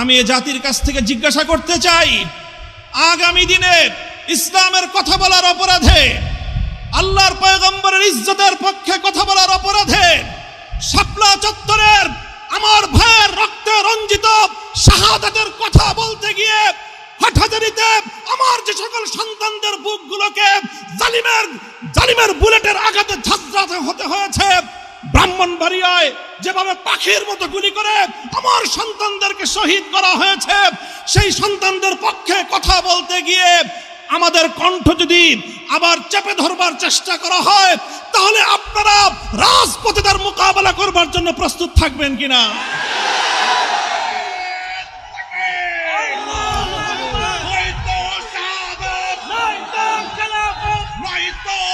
আমি এ জাতির কাছ থেকে জিজ্ঞাসা করতে চাই, আগামী দিনে ইসলামের কথা বলার অপরাধে, আল্লাহর পয়গম্বরের ইজ্জতের পক্ষে কথা বলার অপরাধে শাপলা চত্বরের আমার ভাইয়ের রক্তে রঞ্জিত শাহাদাতের কথা বলতে গিয়ে হাটহাজারিতে আমার যে সকল সন্তানদের বুকগুলোকে জালিমের জালিমের বুলেটের আঘাতে ঝাঁঝরাতে হতে হয়েছে ব্রাহ্মণবাড়িয়ায় যেভাবে পাখির মতো গুলি করে আমার সন্তানদেরকে শহীদ করা হয়েছে, সেই সন্তানদের পক্ষে কথা বলতে গিয়ে আমাদের কণ্ঠ যদি আবার চেপে ধরবার চেষ্টা করা হয়, তাহলে আপনারা রাজপথে তার মোকাবেলা করবার জন্য প্রস্তুত থাকবেন কিনা?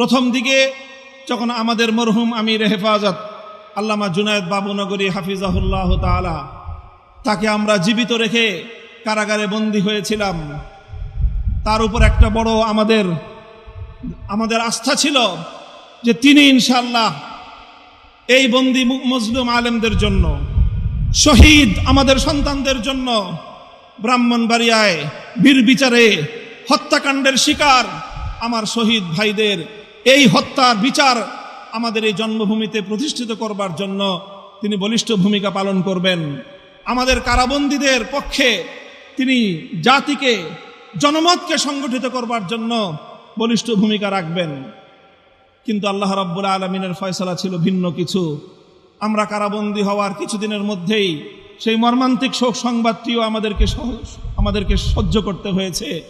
প্রথম দিকে যখন আমাদের মরহুম আমির হেফাজত আল্লামা জুনায়দ বাবুনগরী হাফিজাহুল্লাহ তালা তাকে আমরা জীবিত রেখে কারাগারে বন্দী হয়েছিলাম। তার উপর একটা বড় আমাদের আমাদের আস্থা ছিল যে তিনি ইনশাল্লাহ এই বন্দি মজলুম আলেমদের জন্য, শহীদ আমাদের সন্তানদের জন্য ব্রাহ্মণবাড়িয়ায় বীর বিচারে হত্যাকাণ্ডের শিকার আমার শহীদ ভাইদের এই হত্যার বিচার আমাদের এই জন্মভূমিতে প্রতিষ্ঠিত করবার জন্য তিনি বলিষ্ঠ ভূমিকা পালন করবেন। আমাদের কারাবন্দীদের পক্ষে তিনি জাতিকে, জনমতকে সংগঠিত করবার জন্য বলিষ্ঠ ভূমিকা রাখবেন। কিন্তু আল্লাহ রাব্বুল আলমিনের ফয়সলা ছিল ভিন্ন কিছু। আমরা কারাবন্দী হওয়ার কিছুদিনের মধ্যেই সেই মর্মান্তিক শোক সংবাদটিও আমাদেরকে আমাদেরকে সহ্য করতে হয়েছে।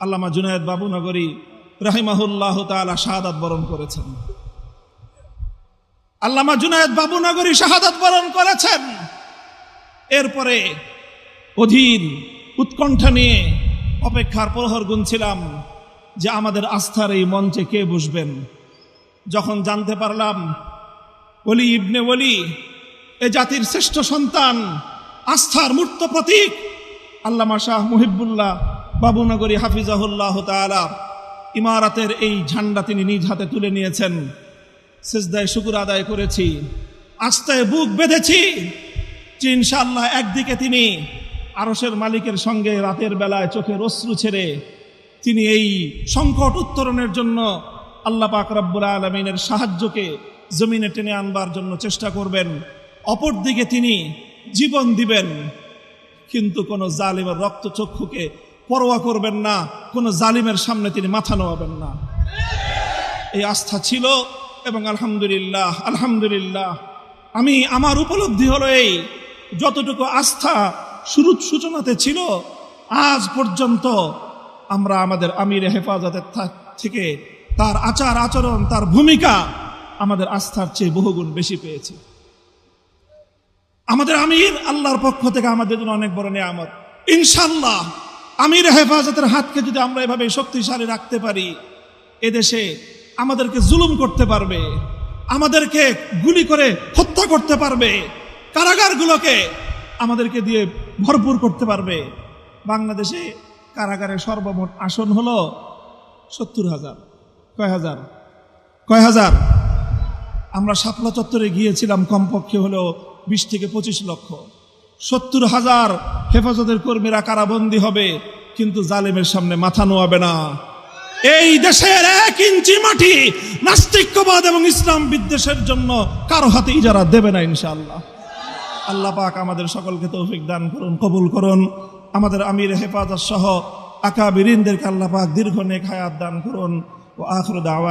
আল্লামা জুনায়দ বাবুনগরী রাহিমাহুল্লাহ তালা শাহাদাত বরণ করেছেন। আল্লামা জুনায়দ বাবুনগরী শাহাদাত বরণ করেছেন। এরপরে অধীর উৎকণ্ঠা নিয়ে অপেক্ষার প্রহর গুনছিলাম যে আমাদের আস্থার এই মঞ্চে কে বসবেন। যখন জানতে পারলাম অলি ইবনে ওলি, এ জাতির শ্রেষ্ঠ সন্তান, আস্থার মূর্ত প্রতীক, আল্লামা শাহ মুহিবুল্লাহ বাবুনগরী হাফিজাহুল্লাহ তাআলা ইমারাতের এই ঝান্ডা তিনি নিজ হাতে তুলে নিয়েছেন। সেজদায় শুকুর আদায় করেছি। আস্তায় বুক বেঁধেছি। যে ইনশাআল্লাহ একদিকে তিনি আরসের মালিকের সঙ্গে রাতের বেলায় চোখের অশ্রু ছেড়ে তিনি এই সংকট উত্তরণের জন্য আল্লাহ পাক রব্বুল আলমিনের সাহায্যকে জমিনে টেনে আনবার জন্য চেষ্টা করবেন। অপরদিকে তিনি জীবন দিবেন। কিন্তু কোনো জালিমের রক্তচক্ষুকে পরোয়া করবেন না, কোনো জালিমের সামনে তিনি মাথা নোয়াবেন না। এই আস্থা ছিল এবং আলহামদুলিল্লাহ আলহামদুলিল্লাহ। আমি, আমার উপলব্ধি হলো এই, যতটুকু আস্থা শুরু সূচনাতে ছিল, আজ পর্যন্ত আমরা আমাদের আমির হেফাজতের থেকে তার আচার আচরণ, তার ভূমিকা আমাদের আস্থার চেয়ে বহুগুণ বেশি পেয়েছি। আমাদের আমির আল্লাহর পক্ষ থেকে আমাদের জন্য অনেক বড় নিয়ামত। ইনশাল্লাহ আমির হেফাজতের হাতকে যদি আমরা এভাবে শক্তিশালী রাখতে পারি, এদেশে আমাদেরকে জুলুম করতে পারবে, আমাদেরকে গুলি করে হত্যা করতে পারবে, কারাগারগুলোকে আমাদেরকে দিয়ে ভরপুর করতে পারবে, বাংলাদেশে কারাগারে সর্বমোট আসন হলো সত্তর হাজার। কয় হাজার? কয় হাজার? আমরা শাপলা চত্বরে গিয়েছিলাম, কমপক্ষে হলো বিশ থেকে পঁচিশ লক্ষ। সত্তর হাজার হেফাজতের কর্মীরা কারাবন্দী হবে, কিন্তু জালেমের সামনে মাথা নোয়াবে না। এই দেশের এক ইঞ্চি মাটি নাস্তিক্যবাদ এবং ইসলাম বিদ্বেষের জন্য কারও হাতে ইজারা দেবে না, ইনশাআল্লাহ। আল্লাহ পাক আমাদের সকলকে তৌফিক দান করুন, কবুল করুন। আমাদের আমির হেফাজত সহ আকাবিরিনদেরকে আল্লাহ পাক দীর্ঘ নেক হায়াত দান করুন। ও আখর দাওয়ান